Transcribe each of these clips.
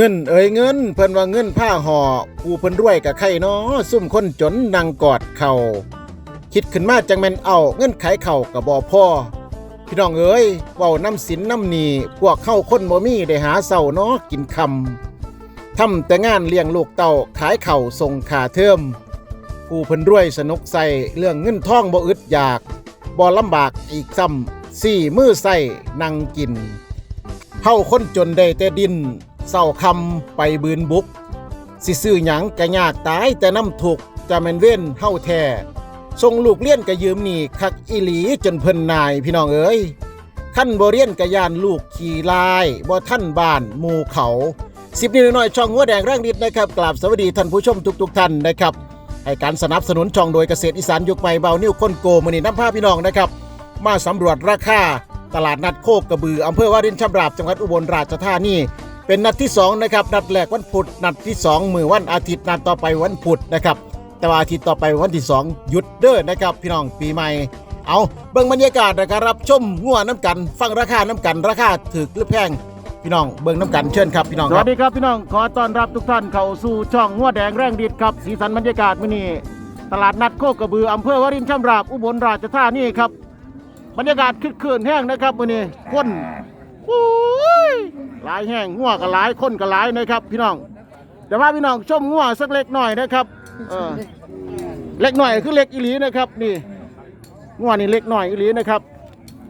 เงินเอ่ยเงิน เพิ่นว่าเงินผ้าห่อผู้เพิ่นรวยกับไข่น้อซุ่มคนจนนั่งกอดเข่าคิดขึ้นมาจังแม่นเอาเงินขายเข่ากับบ่พ่อพี่น้องเอ้ยเว้าน้ำสินน้ำนีพวกเข้าคนบ่มีได้หาเศร้าเนาะกินคำทำแต่งานเลี้ยงลูกเต้าขายเข่าส่งขาเทิมผู้เพิ่นรวยสนุกใส่เรื่องเงินทองบ่อึดอยากบ่ลำบากอีกซ้ำสี่มือใส่นั่งกินเฮาคนจนได้แต่ดิน เศร้าคำไปบืนบุก สิซื้อหยังกะยากตายแต่น้ำถูกจะแมนเว้นเฮาแท้ส่งลูกเลี้ยนกะยืมหนี่คักอีหลีจนเพิ่นนายพี่น้องเอ้ยขั้นบ่เรียนกะยานลูกขี่ลายบ่ท่านบ้านหมู่เขาสิบนิดหน่อยช่องหัวแดงแรงนิดนะครับกราบสวัสดีท่านผู้ชมทุกๆท่านนะครับให้การสนับสนุนช่องโดยเกษตรอีสานยุคใหม่เบานิ้วค้นโกมือนี้น้ำผ้าพี่น้องนะครับ มาสำรวจราคาตลาดนัดโคกกระบืออำเภอวารินชำราบจังหวัดอุบลราชธานี เป็นนัดที่2นะครับนัดแรกวันพุธนัดที่ 2 มือวันอาทิตย์นัดต่อไปวันพุธนะครับแต่ว่าอาทิตย์ต่อไปวันที่ 2 หยุดเด้อนะครับ พี่น้องปีใหม่เอาเบิ่งบรรยากาศนะครับรับชมงัวน้ำกัน ฟังราคาน้ำกัน ราคาถึกหรือแพงพี่น้องเบิ่งน้ำกันเชิญครับพี่น้องสวัสดีครับพี่น้องขอต้อนรับทุกท่านเข้าสู่ช่องหัวแดงแรงดิดครับ สีสันบรรยากาศมื้อนี้ตลาดนัดโคกกระบืออำเภอวรินชำราบอุบลราชธานีครับบรรยากาศคึกคืนแห้งนะครับมื้อนี้คน โอ้ยหลายแห้งงัวก็หลายคนก็หลายนะครับ พี่น้องแต่ว่าพี่น้องชมงัวสักเล็กหน่อยนะครับเออเล็กหน่อยคือเล็กอีหลีนะครับนี่งัวนี่เล็กหน่อยอีหลีนะครับ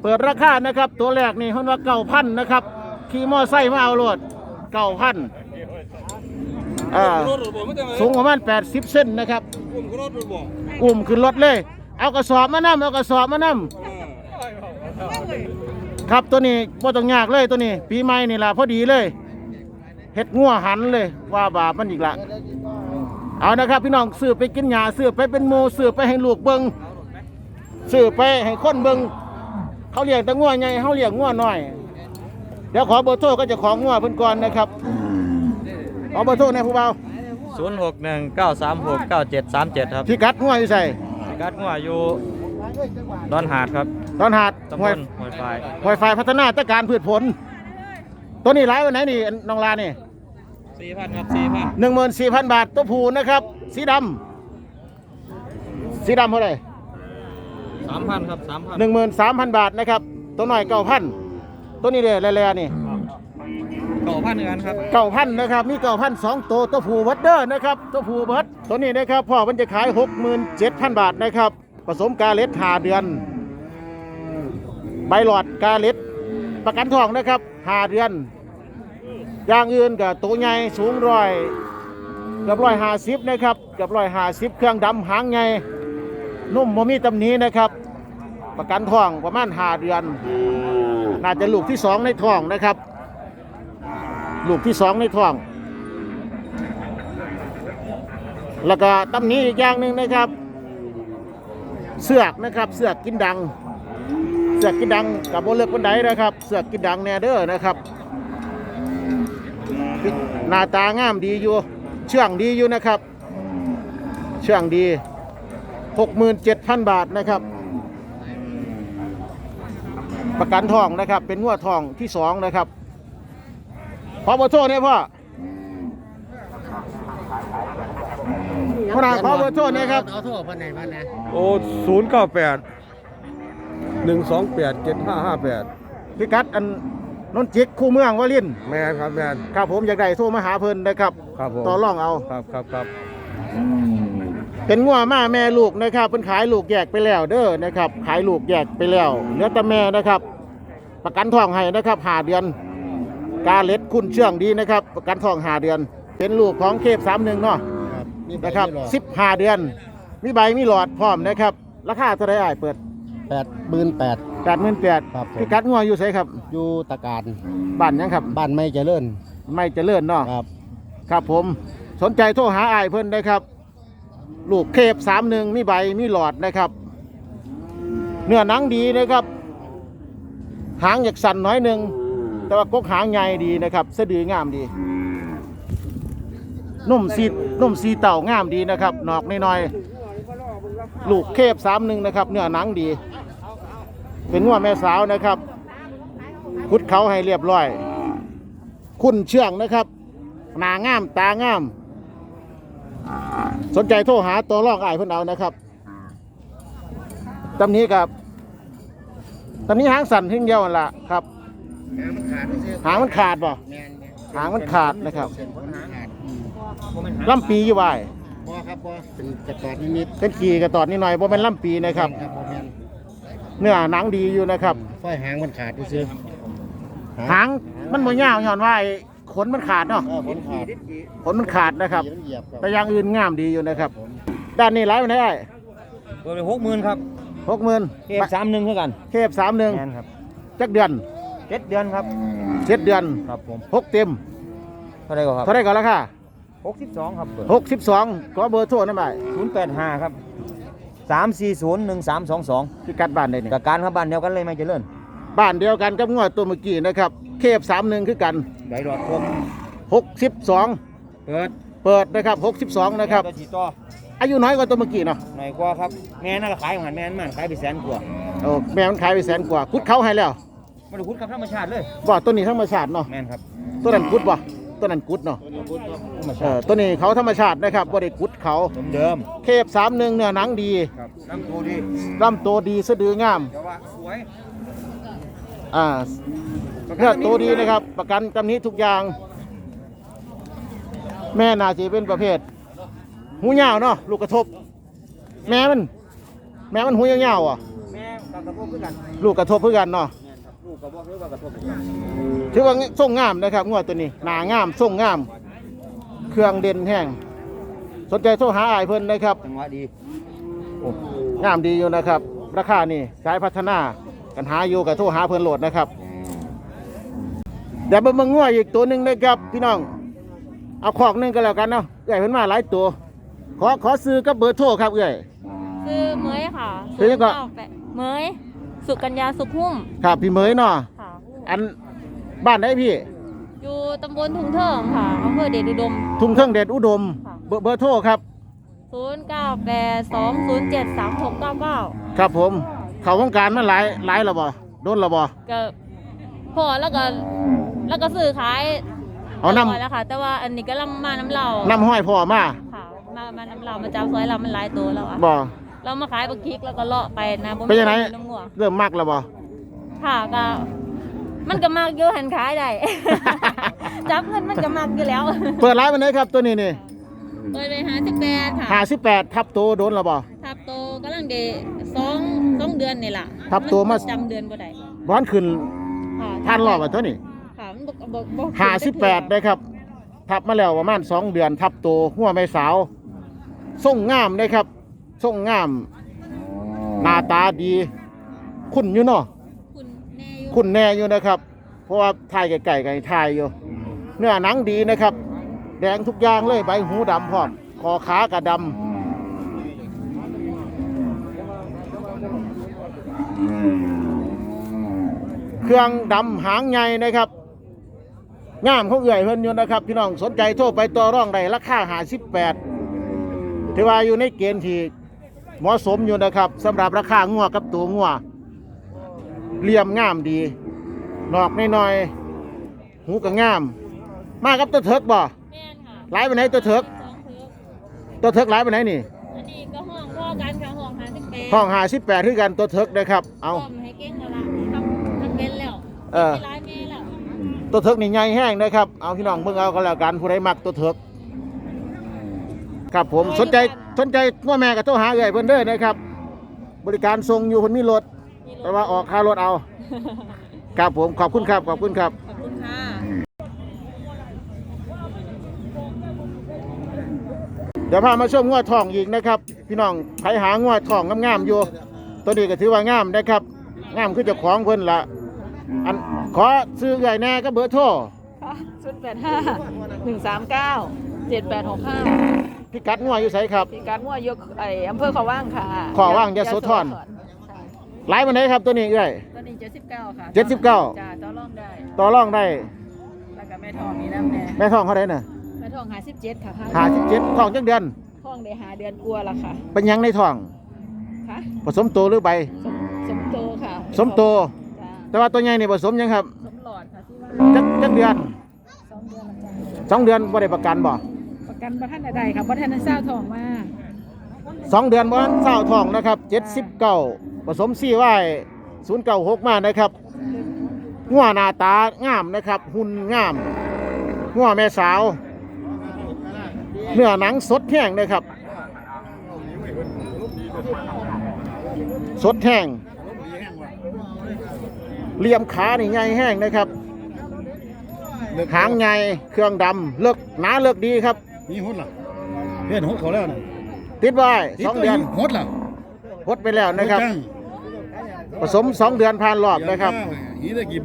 เปิดราคานะครับ ตัวแรกนี่เพิ่นว่าเก้าพันนะครับขี่มอไซค์มาเอารถเก้าพันอ่าสูงประมาณ80 เซนนะครับ อุ้มขึ้นรถเลย เอากระสอบมานํเอากระสอบมานํ ครับตัวนี้บ่ต้องยากเลยตัวนี้ ปีใหม่นี่ล่ะพอดีเลยเฮ็ดงัวหันเลยว่าบาปมันอีกละเอานะครับพี่น้องซื้อไปกินหญ้าซื้อไปเป็นหมูซื้อไปให้ลูกเบิงซื้อไปให้คนเบิงเขาเลี้ยงแต่งัวใหญ่เขาเลี้ยงงัวน้อย เดี๋ยวขอเบอร์โทรก็จะของงัวเพิ่นก่อนนะครับขอเบอร์โทรในอยผู้เบาศูนย์หกหนึ่งเก้าสามหกเก้าเจ็ดสามเจ็ดครับพี่กัดงัวอยู่ใส่กัดงัวอยู่ดอนหาดครับ ตอนหาดตำบห้วยลห้วยไฟหอยไฟพัฒนาตะการพืชผล ตัวนี้ร้ายวันไหนนี่น้องลานี่สี่พันครับสี่พันหนึ่งหมื่นสี่พันบาทตัวผูนะครับ สีดำสีดำเท่าไหร่สามพันครับสามพันหนึ่งหมื่นสามพันบาทนะครับ ตัวหน่อยเก้าพันตัวนี้เลยแร่ๆนี่ เก้าพันกันครับเก้าพันนะครับมีเก้าพันสองตัวตัวผูวัดเดอร์นะครับตัวผูเบิดตัวนี้นะครับพ่อมันจะขายหกหมื่นเจ็ดพันบาทนะครับผสมกาเล็ดหาเดือน ใบหลอดกาเล็ดประกันทองนะครับหาเดือนอย่างอื่นกับตัวใหญ่สูงร้อยเกือบร้อยห้าสิบนะครับเกือบร้อยห้าสิบเครื่องดำหางใหญ่นุ่มโมมีตำหนี้นะครับ ประกันทองประมาณหาเดือน น่าจะลูกที่สองในท้องนะครับ ลูกที่สองในท้อง แล้วก็ตำหนี้อีกอย่างหนึ่งนะครับ เสือกนะครับเสือกกินดัง เสือกกินดังกับโบเลือกคนใดนะครับ เสือกกินดังแนเดอร์นะครับหน้าตางามดีอยู่ เชื่องดีอยู่นะครับ เชื่องดี 67,000 บาทนะครับ ประกันทองนะครับ เป็นงวดทองที่สองนะครับพอเบอร์โทรเนี่ยพ่อพ่อนาขอเบอร์โทรเนี่ยครับ เอาโทรพันไหนพันไหนโอ้ศูนย์เก้าแปด หนึ่งสองแปดเจ็ดห้าห้าแปดพิกัดอันนนจิกคู่เมืองวาลินแมนครับแมนครับผมอยากได้โทรมาหาเพิ่นนะครับ ครับผมต่อรองเอาครับครับครับเป็นงัวมาแม่ลูกนะครับเพิ่นขายลูกแยกไปแล้วเด้อนะครับ ขายลูกแยกไปแล้วเหลือแต่แม่นะครับ ประกันทองให้นะครับหาเดือน กาเล็ดคุณเชื่องดีนะครับ ประกันทองหาเดือน เป็นลูกของเคฟสามหนึ่งเนาะนะครับสิบห้าเดือน มีใบมีหลอดพร้อมนะครับ ราคาเท่าไหรอ้ายเปิด แปดหมื่นแปด แปดหมื่นแปดครับผมพี่กัดงัวอยู่ไสครับอยู่ตะการบ้านหยังครับ บ้านไม่เจริญไม่เจริญเนาะครับ ครับผม สนใจโทรหาอ้ายเพิ่นได้ครับ ลูกเคฟสามหนึ่งมีใบมีหลอดนะครับ เนื้อหนังดีนะครับ หางอยากสั่นน้อยหนึ่งแต่ว่ากกหางใหญ่ดีนะครับสะดืองามดี นุ่มสีนุ่มสีเต่างามดีนะครับหนอกน้อยๆลูกเคฟสามหนึ่งนะครับ เนื้อหนังดี เป็นงัวแม่สาวนะครับคุดเขาให้เรียบร้อย คุณเชื่องนะครับ หน้างาม ตางาม สนใจโทรหาตัวลอกอ้ายเพิ่นเอานะครับตำนี้กับตำนี้หางสั่นทิ้งเดียวนั่นล่ะครับ หางมันขาดบ่หางมันขาดนะครับเส้นผมมันขาดลำปีอยู่วายบ่ครับบ่เป็นกระตอดนิดเป็นกีกระตอดนิดหน่อยบ่เป็นลำปีๆนะครับ ครับบ่แม่น เนื้อหนังดีอยู่นะครับ ไฟหางมันขาดซื่อหางมันบ่ยาวย้อนว่าไอ้ขนมันขาดเนาะ เออผลขาดขนมันขาดนะครับ เหยียบครับแต่อย่างอื่นงามดีอยู่นะครับ ด้านนี้หลายมันได้เปิดไปหกหมื่นครับหกหมื่นเก็บสามหนึ่งเท่ากันเคฟสามหนึ่งแมนครับจักเดือนเจ็ดเดือนครับเจ็ดเดือนครับผมหกเต็มเท่าไหรก็ครับเท่าไรก่อนราคาหกสิบสองครับหกสิบสองขอเบอร์โทรนั่นไปศูนย์แปดห้าครับ สามสี่ศูนย์หนึ่งสามสองสองพิกัดบ้านได้นี่กับการครับบ้านเดียวกันเลยไม่เจริญบ้านเดียวกันกับงวดตัวเมื่อกี้นะครับเคฟสามหนึ่งคือกันใบดอดคมหกสิบสองเปิดเปิดนะครับหกสิบสองนะครับตัวสีต่ออายุน้อยกว่าตัวเมื่อกี้เนาะหน่อยกว่าครับแม่น่าจะขายของหันแม่นมันขายไปแสนกว่าโอ้แม่มันขายไปแสนกว่าคุดเขาให้แล้วมาดูคุณครับธรรมชาติเลยบ่ตัวนี้ธรรมชาติเนาะแม่นครับตัวนั้นกุดบ่ ตัวนั้นกุดเนาะธรรมเอชาอติตัวนี้เขาธรรมชาตินะครับบ่ได้กุดเขาเหมือนเดิมเคฟสามหนึ่งเนื้อหนังดีครับน้ำตัวดีลำตัวดีสะดืองามแต่ว่าสวยอ่าเนื้อตัวดีนะครับ ประกันกำนี้ทุกอย่าง แม่นาจีเป็นประเภท หูยาวเนาะลูกกระทบ แม่มัน แม่มันหูยาวๆอะ แม่กับกระโปรงคือกันลูกกระทบเพื่อกันเนาะแม่นครับ ลูกกระบอกหรือว่ากระโปรงคือกันถือว่าทรงงามนะครับงวดตัวนี้หนางามทรงงาม เครื่องเด่นแห้งสนใจโทรหาอายเพิ่นนะครับจังหวะดีงามดีอยู่นะครับ ราคานี่สายพัฒนากันหาอยู่กับโทรหาเพิ่นโหลดนะครับเดี๋ยวเบิ่งเบิ่งงัวอีกตัวหนึ่งนะครับพี่น้อง เอาขอกหนึงก็แล้วกันเนาะเอ้อยเพิ่นมาหลายตัว ขอขอซื้อกับเบอร์โทรครับเอ้อยคือเมยค่ะคือยังก็098เมย สุกัญญาสุขหุ้มครับพี่เหมยเนาะค่ะอันบ้านไหนพี่ อยู่ตำบลทุ่งเทิงค่ะอำเภอเดชอุดม ทุ่งเทิงเดชอุดม ค่ะ เบอร์เบอร์โทรครับ 0982073699ครับผม เขาวงการมาหลายหลายแล้วบ่โดนแล้วบ่ก็พอแล้วก็แล้วก็ซื้อขายเอานำรียบร้ยแล้วค่ะ แต่ว่าอันนี้ก็ลำมาน้ำเหล่าน้ำห้อยพ่อมาค่ะมามาน้ำเหล่ามาจับซอยเรามันหลายตัวแล้วอะบ่ เรามาขายบักคิกแล้วก็เลาะไปนะบ่มีเป็นยังไงน้ำงัวเริ่มมักแล้วบ่ ค่ะก็มันก็มากอยู่หันขายได้ จับเงินมันก็มากอยู่แล้วเปิดร้านวันไหนครับตัวนี้นี่เปิดไปหาสิบแปดค่ะห้าสิบแปดทับโตโดนแล้วบ่ ทับโตกำลังเดสองสองเดือนนี่ล่ะทับโตมา จำเดือนบ่ได้บ้านขึ้นค่ะท่านรอบอะเท่านี้ค่ะมันบ่บ่บ่ห้าสิบแปดนะครับ ทับมาแล้วประมาณสองเดือนทับโตหัวไม่สาวส่งงามนะครับ ส่งงาม หน้าตาดี คุณอยู่เนาะคุณแน่อยู่คุณแน่อยู่นะครับ เพราะว่าถ่ายไก่ๆกันถ่ายอยู่ เนื้อหนังดีนะครับ แดงทุกอย่างเลยใบหูดำพร้อมคอขากระดำเครื่องดำหางใหญ่นะครับงามเขาเอื่อยเพิ่นอยู่นะครับ พี่น้องสนใจโทรไปต่อร่องได้ราคาหาสิบแปดถือว่าอยู่ในเกณฑ์ที่ เหมาะสมอยู่นะครับสำหรับราคางัวกับตัวงัวเหลี่ยมงามดีนอกน้อยๆหูก็งาม มากับตัวเถิกบ่แม่นค่ะหลายไปไหนตัวเถิกสองเถิกตัวเถิกหลายไปไหนนี่อันนี้ก็ห้องพ่อกันค่ะห้องหาสิบแปดห้องหาสิบแปดคือกันตัวเถิกนะครับเอาพร้มให้เก่งแล้วล่ะทำมันเป็นแล้วเออมีหลายแม่แล้วตัวเถิกนี่ใหญ่แห้งนะครับเอาพี่น้องเบิ่งเอาก็แล้วกันผู้ใดมักตัวเถิก ครับผมสนใจสนใจว่าแม่กับโทรหาเอ่ยเพิ่นเด้อนะครับ บริการส่งอยู่คนมีรถมีรถแต่ว่าออกค่ารถเอา ครับผมขอบคุณครับขอบคุณครับ ขอบคุณค่ะเดี๋ยวพามาชมงวดทองอีกนะครับ พี่น้องใครหางวดทองงามๆอยู่ ตัวนี้ก็ถือว่างามนะครับ งามคือเจ้าของเพิ่นละอันขอซื้อใหญ่แน่ก็เบอร์โทรชุดแปดห้าหนึ่งสามเก้าเจ็ดแปดหกห้า พิกัดงวดอยู่ไสครับ ที่การมั่วยกไออำเภอเขาว่างค่ะขอว่างยโสธรหลายวันไหนครับตัวนี้เอ้ยตัวนี้เจ็ดสิบเก้าค่ะเจ็ดสิบเก้าจ้าต่อรองได้ต่อรองได้แล้วก็แม่ทองมีน้ำแน่แม่ทองเขาได้น่ะแม่ทองหาสิบเจ็ดค่ะหาสิบเจ็ดทองจักเดือน ห้องได้หาเดือนกลัวละค่ะเป็นหยังในทอง ค่ะผสมโตหรือใบ สมสมโตค่ะสมโต จ้าแต่ว่าตัวใหญ่นี่ผสมหยังครับสมหลอดค่ะที่ว่าจักจักเดือนสองสองเดือนบ่ได้ประกันบ่ประ กันประท่านใดครับประท่านเศร้าทองมาสองเดือนบ่ทันเศร้าทองนะครับเจ็ดสิบเก้าผสมซี่ไว้ศูนย์เก้าหกมานะครับหัวหน้าตางามนะครับ หุ่นงามหัวแม่สาว เนื้อหนังสดแห้งนะครับ สดแห้งเลี่ยมขานี่ใหญ่แห้งนะครับหางใหญ่เครื่องดำเลิกหนาเลิกดีครับ นี่หดล่ะเฮ็ดหดเขาแล้วน่ะติดไว้สองเดือนหดล่ะพดไปแล้วนะครับหดจังผสมสองเดือนผ่านรอบนะครับนี่ได้กี่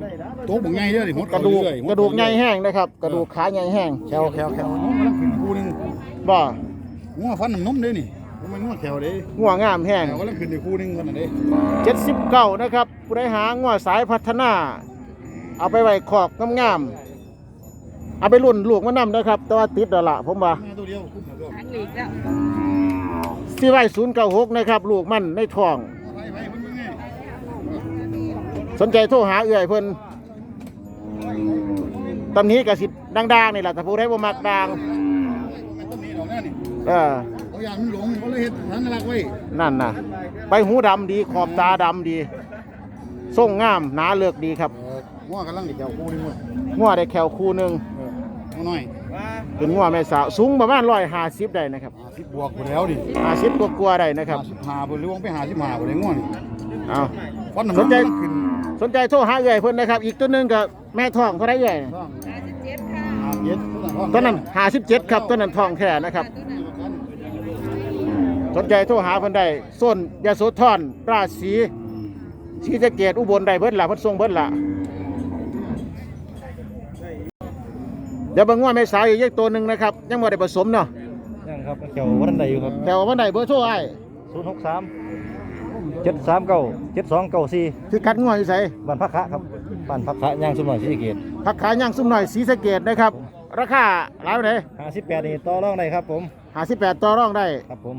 โต๊ะบ่ใหญ่เด้อนี่หดกเขาระดูกเอยๆกระดูกใหญ่แห้งนะครับ กระดูกขาใหญ่แห้งแขวแขวแขวน้องกำลังขึ้นคู่หนึงบ่งัวฟันน้ำนมเด้นี่บ่แม่นงัวแขวเด้หัวงามแห้งแขวกำลังขึ้นในคู่หนึงกันน่ะเด้เจ็ดสิบเก้านะครับผู้ใดหางัวสายพัฒนา เอาไปไว้ขอกงามๆ เอาไปรุ่นลูกมันนำนะครับ แต่ว่าติดแล้วล่ะผมว่าแม่ตัวเดียวคุ้มแล้วก็ทางหลีกแล้วที่ไว้ศูนย์เก้าหกนะครับ ลูกมันในท้อง ไปไปเพิ่นเบิ่งไงสนใจโทรหาเอื่อยเพิ่นตำนี้กสิดังๆนี่แหละแต่ผู้ใดบ่มักดังมันต้องมีดอกนั่นนี่เออเขาอยากมันหลงเขาเลยเฮ็ดสัญลักษณ์ไว้นั่นน่ะ ไปหูดำดีขอบตาดำดีทรงงามหนาเลือกดีครับเอองัวกำลังสิแขวคู่หนึงเว้ยงัวได้แขวคู่หนึ่ง เอองัวน้อยเป็นงัวแม่สาวสูงประมาณร้อยห้าสิบได้นะครับ50บวกไปแล้วนี่ห้าสิบกว่าๆได้นะครับ55บ่หรือว่าไป55บ่ได้งัวนี่เอาฟันน้ำสนนมใจกำลังขึ้นสนใจโทรหาเอื่อยเพิ่นนะครับ อีกตัวหนึงกับแม่ท้องเท่าไรเอื่อยท้อง57ค่ะ57ตัวนั้นห้าสิบเจ็ดครับตัวนั้นท้องแค่นะครับ สนใจโทรหาเพิ่นได้ส้นยาโสธรราชสีศรีสะเกดอุบลได้เพิ่นล่ะเพิ่นส่งเพิ่นล่ะ เดี๋ยวเบางว่าแม่สาวอีกยักตัวหนึ่งนะครับ ยังบ่ได้ผสมเนาะยังครับเขียววันใดอยู่ครับแต่ว่าวันใดเบอร์โทรไอ้ศูนย์หกสามเจ็ดสามเก้าเจ็ดสองเก้าสี่คือกัดงัวอยู่ไสบ้านพักขะครับบ้านพักขะย่างสมหน่อยศรีสะเกตผักขายย่างซุ่มหน่อยศรีสะเกดนะครับ ราคาหลายปานใดห้าสิบแปดนี่ต่อรองได้ครับผม58ต่อรองได้ ครับผม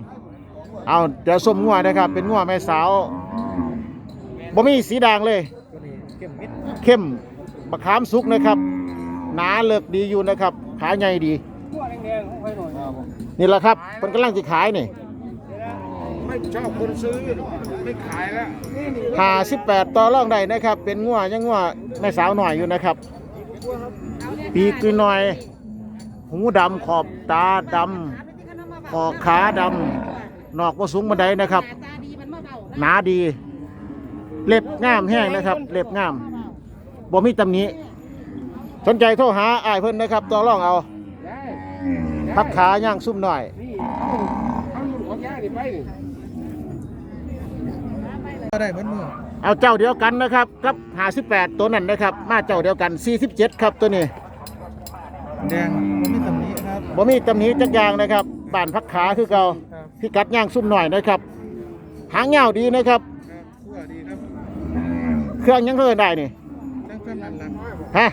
เอาเดี๋ยวส้มงัวนะครับ เป็นงัวแม่สาวบ่มีสีด่างเลย ตัวนี้เข้มมิดเข้มบะขามสุกนะครับ หนาเลิกดีอยู่นะครับ ขายใหญ่ดีนี่แหละครับมันกำลังจะขายนี่ไม่ชอบคนซื้อไม่ขายแล้วหาสิบแปดต่อรองได้นะครับ เป็นงัวยังงัวแม่สาวหน่อยอยู่นะครับ ปีกหน่อย หูดำขอบตาดำคอขาดำนอกว่าสูงบันไดนะครับ หนาดี เล็บงามแห้งนะครับ เล็บงามบ่มีตำหนี้ สนใจโทรหาอ้ายเพิ่นนะครับต่อรองเอาพักขาย่างซุ่มหน่อยได้เพิ่นมือเอาเจ้าเดียวกันนะครับกับ58ตัวนั้นนะครับ มาเจ้าเดียวกัน 47 ครับตัวนี้แดงบ่มีตำหนิครับ บ่มีตำหนิจักอย่างนะครับบ้านพักขาคือเก่าพิกัดย่างซุ่มหน่อยนะครับ หางยาวดีนะครับทั่วดีครับเครื่องยังเฮินได้นี่ ตั้งแต่นั้นหลังฮะ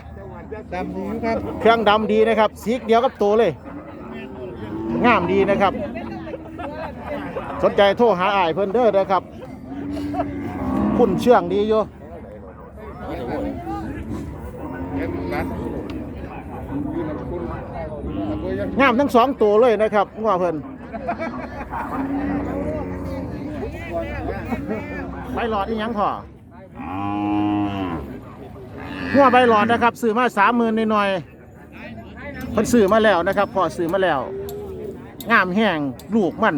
ดำดีครับเครื่องดำดีนะครับ สีเดียวกับตัวเลย งามดีนะครับ สนใจโทรหาอายเพิ่นเด้อนะครับ คุณเชื่องดีอยู่งามทั้งสองตัวเลยนะครับงัวเพิ่นใบหลอดอีหยังพอ งัวใบหลอดนะครับซื้อมาสามหมื่นหน่อยๆเพิ่นซื้อมาแล้วนะครับพอซื้อมาแล้ว งามแห้งลูกมัน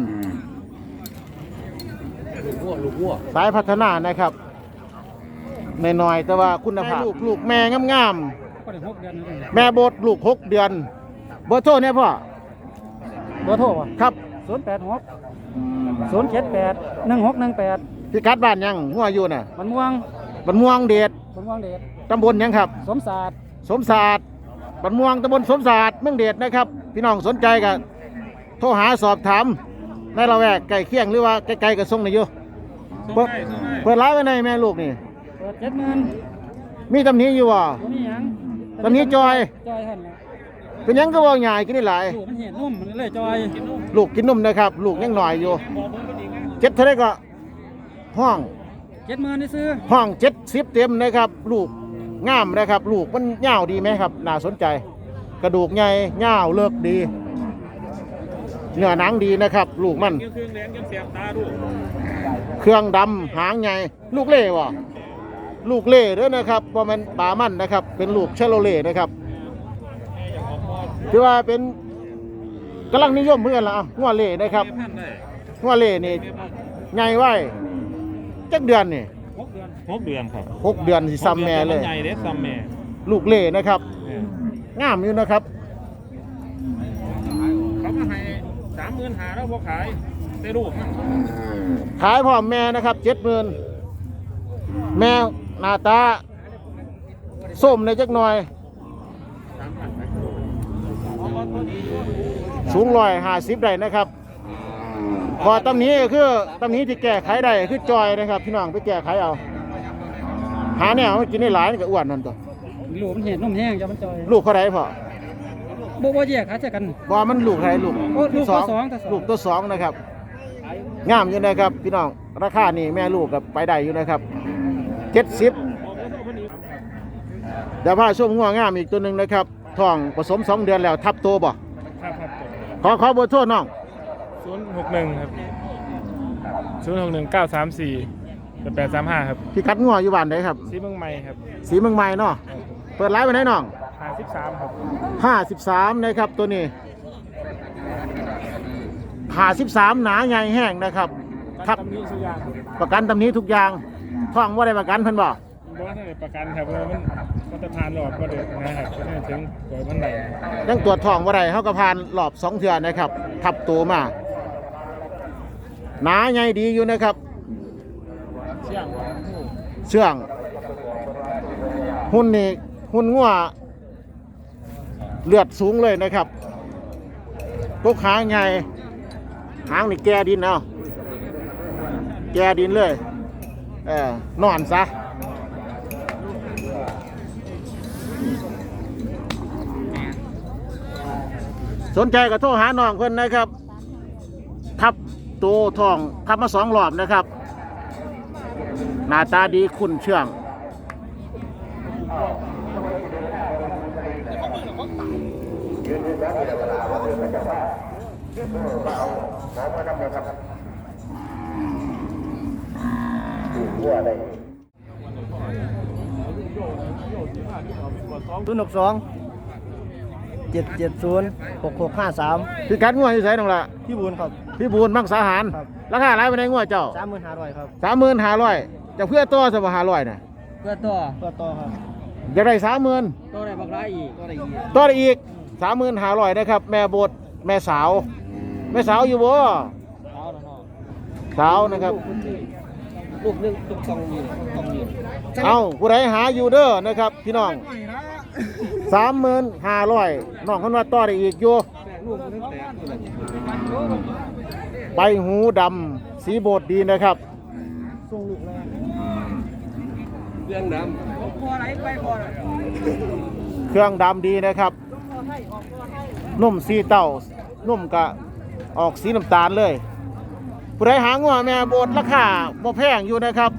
สายพัฒนานะครับหน่อยๆแต่ว่าคุณภาพลูกลูกแม่งามๆแม่บดลูกหกเดือนเบอร์โทรเนี่ยพ่อเบอร์โทรวะครับศูนย์แปดหกศูนย์เจ็ดแปดหนึ่งหกหนึ่งแปดพิกัดบ้านยังหัวอยู่น่ะมันม่วงบันม่วงเดช มันม่วงเดชตำบลยังครับ สมศาสตร์สมศาสตร์บันม่วงตำบลสมศาสตร์เมืองเดชนะครับ พี่น้องสนใจกันโทรหาสอบถามในละแวกใกล้เคียงหรือว่าใกล้ๆกับทรงนี่อยู่เปิดเปิดร้านไว้ในแม่ลูกนี่ เปิดเจ็ดหมื่นมีตำหนิอยู่ว่ะ ตัวนี้หยังตำหนิจอย จอยหันละเป็นหยังก็ว่าใหญ่กินได้หลายลูกมันเห็นนุ่มมันเลยจอยลูกกินนมนะครับ ลูกยังหน่อยอยู่เจ็ดเท่าไรก็ห้อง เจ็ดหมื่นนี่ซื้อห้องเจ็ดสิบเต็มนะครับ ลูกงามนะครับ ลูกมันยาวดีไหมครับ น่าสนใจกกระดูกใหญ่เง่าวเลิกดี เนื้อหนังดีนะครับ ลูกมันเครื่องแดงยังเสียบตาดูเครื่องดำหางใหญ่ลูกเล่วะลูกเล่เด้อนะครับว่ามันปลามันนะครับ เป็นลูกเชโลเล่นะครับถือว่าเป็นกำลังนิยมเพื่อนละอะหัวเล่นะครับพันได้หัวเล่นี่ใหญ่ไว้ จักเดือนนี่หกเดือนครับหกเดือนสิซ้ำแม่เลยใหญ่เด้ซ้ำแม่ลูกเล่นะครับงามอยู่นะครับเขามาให้สามหมื่นหาแล้วพอขายได้ลูกมันขายพร้อมแม่นะครับเจ็ดหมื่นแม่หน้าตาส้มในจักหน่อยสูงร้อยห้าสิบได้นะครับ พอตำหนี้คือตำหนี้ที่แก้ไขได้คือจอยนะครับ พี่น้องไปแก้ไขเอา หาแนวมากินได้หลายนี่ก็อ้วนนั่นตัวลูกมันเห็นนมแห้งจะมันจอยลูกเขาไดพอบ่บ่แยกขาเจอกันพอมันลูกเท่าไหรลูกโอ้ลูกตัวสองตัวสองลูกตัวสองนะครับงามอยู่นะครับ พี่น้องราคานี่แม่ลูกกับไปได้อยู่นะครับเจ็ดสิบเดี๋ยวพาช่วงง่วงงามอีกตัวหนึ่งนะครับท้องผสมสองเดือนแล้วทับโตบ่ครับครับขอขอเบอร์โทรน้อง ศูนย์หกหนึ่งครับศูนย์หกหนึ่งเก้าสามสี่แปดสามห้าครับพี่คัดง่วอยู่บ้านไหนครับซีเมืองใหม่ครับสีเมืองใหม่เนาะเปิดร้านไว้ไหนน้องหาสิบสามครับห้าสิบสามนะครับตัวนี้ห้าสิบสามหนาใหญ่แห้งนะครับครับตำหนี้สุยางประกันตำหนี้ทุกอย่างท่องว่าได้ประกันเพิ่นบอกบอสให้ประกันครับเพราะว่ามันมาตรฐานหลอดก็เดือดนะครับก็ให้ถึงปล่อยมันไหลยังตรวจท้องว่าได้เขาก็ผ่านรอบสองเทือนนะครับทับตัวมา หนาใหญ่ดีอยู่นะครับเชี่ยงเชื่อง หุ่นนี่หุ่นงัวเลือดสูงเลยนะครับพวกหางใหญ่หางนี่แกดินเอาแกดินเลยเออนอนซะสนใจก็โทรหาน้องเพิ่นนะครับ ทับ ตัวทองทับมาสองรอบนะครับ หน้าตาดีคุณเชื่องศูนหกสอง เจ็ดเจ็ดศูนย์หกหกห้าสามพี่กัดงัวอยู่ไสน้องละพี่บุญครับ พี่บูนมังสาหารครับ ราคาอะไรไปในงัวเจ้าสามหมื่นห้าร้อยครับ สามหมื่นห้าร้อยจะเพื่อตัวสบห้าร้อยน่ะเพื่อต่อเพื่อต่อครับอยากได้สามหมื่นต่อได้บักร้ายอีกต่อได้อีกตัวได้อีกสามหมื่นห้าร้อยนะครับ แม่บดแม่สาว แม่สาวอยู่บ่เท้าแล้วเนาะสาวนะครับ ลูกหนึงลูกสองยืนสองยืนเอาผู้ใดหาอยู่เด้อนะครับ พี่น้อง สามหมื่นห้าร้อยน้องคนว่าต่อได้อีกอยู่ลูกมันตั้งแต่ใบหูดำสีโบดดีนะครับส่งลูกแล้วเรื่องดำพอไหนไปพอเครื่องดำดีนะครับนุ่มสีเต้านุ่มกะออกสีน้ำตาลเลยผู้ใดหางัวแม่โบดราคาบ่แพงอยู่นะครับ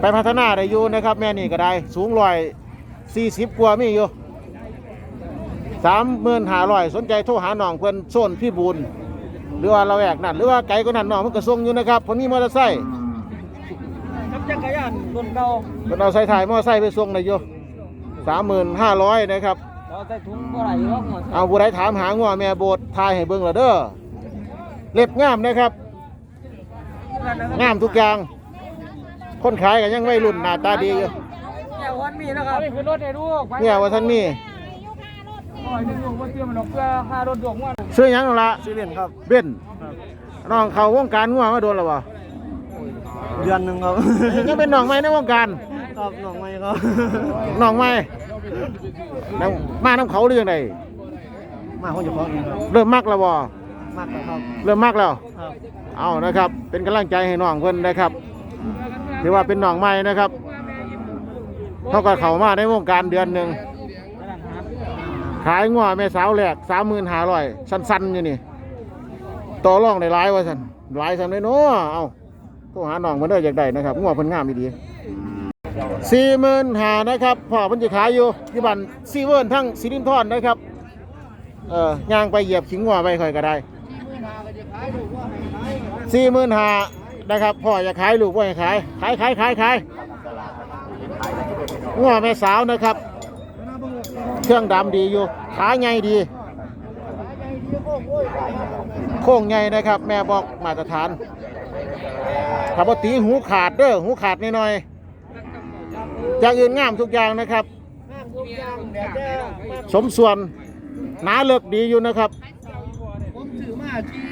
ไปพัฒนาได้อยู่นะครับ แม่นี่ก็ได้สูงร้อย สี่สิบกว่ามีอยู่สามหมื่นห้าร้อยสนใจโทรหาน้องเพิ่นโซนพี่บุญหรือว่าเราแอกนั่นหรือว่าไกลก็นั่นน้องมันก็ส่งอยู่นะครับเพนมีมอเตอร์ไซค์กับจักรยานรุ่นเก่าเพิ่นเอาใส่ถ่ายมอเตอร์ไซค์ไปส่งได้อยู่สามหมื่นห้าร้อยนะครับเราใส่ถุงเมื่อไหร่อยู่ว่าหมดเอาผู้ใดถามหางัวแม่โบดทายให้เบิ่งและเด้อเล็บงามนะครับงามทุกอย่าง คนขายก็ยังวัยรุ่นหน้าตาดีอยู่ เนี่ยวันมีนะครับนี่คือรถในลูกเนี่ยว่าท่านมีปล่อยในลูกว่าเตรียมมันออกเพื่อค่ารถดวงว่าซื้อหยังนั่นละซื้อเหรียญครับ เบนน้องเขาวงการงัวมาโดนแล้ววะเดือนหนึ่งครับ ยังเป็นน้องใหม่ในวงการครับน้องไม่ครับน้องใหม่น้ำมาน้ำเขาเรื่องใดมาคนอยู่พร้อมครับเริ่มมักแล้วบ่มากครับเริ่มมักแล้ว ครับ เอานะครับ เป็นกำลังใจให้น้องเพิ่นนะครับ ถือว่าเป็นน้องใหม่นะครับ เขาก็เข้ามาในวงการเดือนหนึ่งขายงัวแม่สาวแหลกสามหมื่นห้าร้อยสั้นๆอยู่นี่ต่อรองได้หลายว่าสันหลายสันเลยเนาะเอาโทรหาน้องเพิ่นเด้ออยากได้นะครับงัวเพิ่นงามดีสี่หมื่นหานะครับพ่อเพิ่นจะขายอยู่ที่บ้านซีเวิร์นทั้งซิลินทอนนะครับเอ่อย่างไปเหยียบขิงหัวไปค่อยก็ได้สี่หมื่นหานะครับพ่อจะขายลูกว่าให้ขายขายขายขายขาย หัวแม่สาวนะครับ เครื่องดำดีอยู่ ขาใหญ่ดี โค้งใหญ่นะครับ แม่บอกมาตรฐานถ้าบ่ตีหูขาดเด้อหูขาดนิดหน่อยๆอย่างอื่นงามทุกอย่างนะครับ สมส่วนหนาเลิกดีอยู่นะครับผมถือมาที่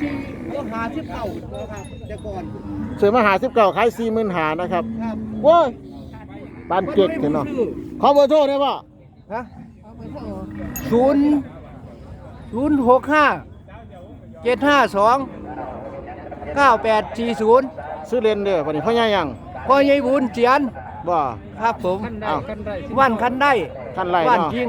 ที่ก็หาที่เก่านะครับแต่ก่อนซื้อมาหาสิบเก่าขายสี่หมื่นหานะครับครับโว้ย ปานเก็กเห็นเนาะขอเบอร์โทรได้ป่ะฮะศูนย์ศูนย์หกห้าเจ็ดห้าสองเก้าแปดสี่ศูนย์ซื้อเลนเด้อวันนี้พ่อใหญ่ยังพ่อใหญ่บุญเจียนบ่ครับผมอ้าววันคันได้ท่านไรวันเนาะจริง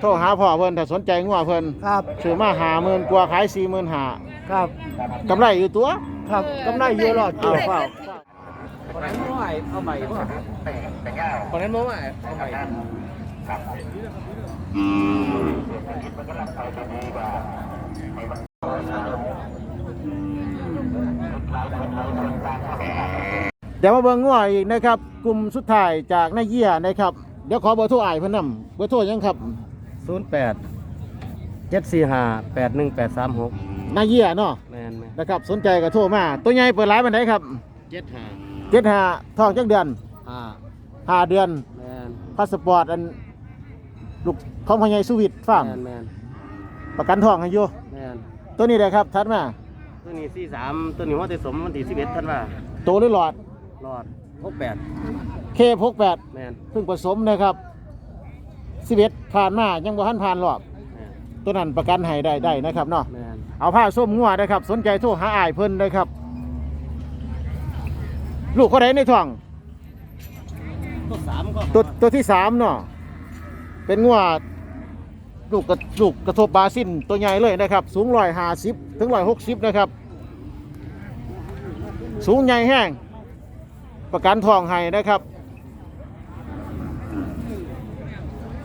โทรหาพ่อเพิ่นถ้าสนใจงัวเพิ่นครับซื้อมาหาหมื่นกว่าขายสี่หมื่นหาครับกำไรอยู่ตัว ครับกำไรเยอะหลอดเอาเปล่าคนนั้นเมื่อไหร่เอาใหม่ป่ะคนนั้นเมื่อไหร่เอาใหม่เดี๋ยวมาเบิ่งงัวอีกนะครับ กลุ่มสุดท้ายจากนายเยี่ยนะครับ เดี๋ยวขอเบอร์โทรอ้ายเพิ่นนำเบอร์โทรยังครับ ศูนย์แปดเจ็ดสี่ห้าแปดหนึ่งแปดสามหกนายเยี่ยเนาะแมนแมนนะครับ สนใจก็โทรมา ตัวใหญ่เปิดร้านปานใดครับ เจ็ดห้า เจ็ดห้าทองจักเดือนห้าห้าเดือนแมนพาสปอร์ตอันลูกของพ่อใหญ่สุวิทย์ฟาร์มแมนแมนประกันทองให้อยู่แมนตัวนี้เลยครับทัดมาตัวนี้สี่สามตัวนี้หัวติสมวันที่สิบเอ็ดท่านว่าโตหรือหลอดรอดหกแปดเคพกแปดแมนเพิ่งผสมนะครับสิบเอ็ดผ่านมายังบ่ทันผ่านรอบแมนตัวนั้นประกันให้ได้ได้นะครับเนาะแมนเอาผ้าส้มงัวนะครับ สนใจโทรหาอ้ายเพิ่นนะครับ ลูกเขาได้ในท้อง ตัวสามก็ตัวตัวที่สามเนาะเป็นงัวลูกกระลูกกระทบบาซินตัวใหญ่เลยนะครับ สูงร้อยห้าสิบถึงร้อยหกสิบนะครับ สูงใหญ่แห้ง ประกันทองให้นะครับ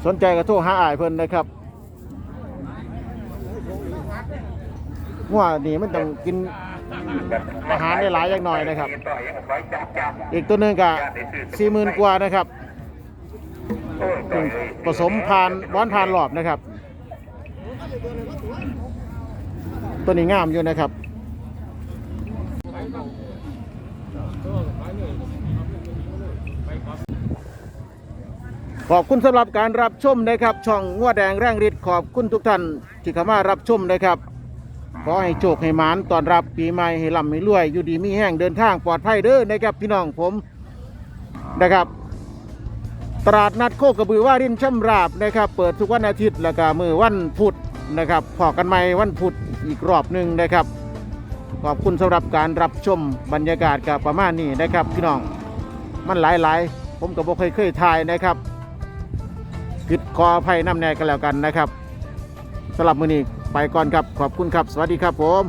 สนใจก็โทรหาอ้ายเพิ่นนะครับงัวนี่มันต้องกิน อาหารได้หลายอย่างหน่อยนะครับ อีกตัวหนึ่งก็สี่หมื่นกว่านะครับผสมพานบ้อนพานหลอบนะครับ ตัวนี้งามอยู่นะครับขอบคุณสำหรับการรับชมนะครับ ช่องงัวแดงแร่งฤทธิ์ขอบคุณทุกท่านที่เข้ามารับชมนะครับ ขอให้โชคให้หมานตอนรับปีใหม่ให้ร่ำให้รวย อยู่ดีมีแห้งเดินทางปลอดภัยเด้อนะครับพี่น้องผมนะครับ ตลาดนัดโคกระบือว่ารินช่ำราบนะครับ เปิดทุกวันอาทิตย์แล้วก็มือวันพุธนะครับพอกันใหม่วันพุธอีกรอบหนึ่งนะครับ ขอบคุณสำหรับการรับชมบรรยากาศกับประมาณนี้นะครับ พี่น้องมันหลายๆ ผมก็บ่เคยเคยถ่ายนะครับคิดขออภัยน้ำแน่กันแล้วกันนะครับสำหรับมือนี้ ไปก่อนครับ ขอบคุณครับ สวัสดีครับผม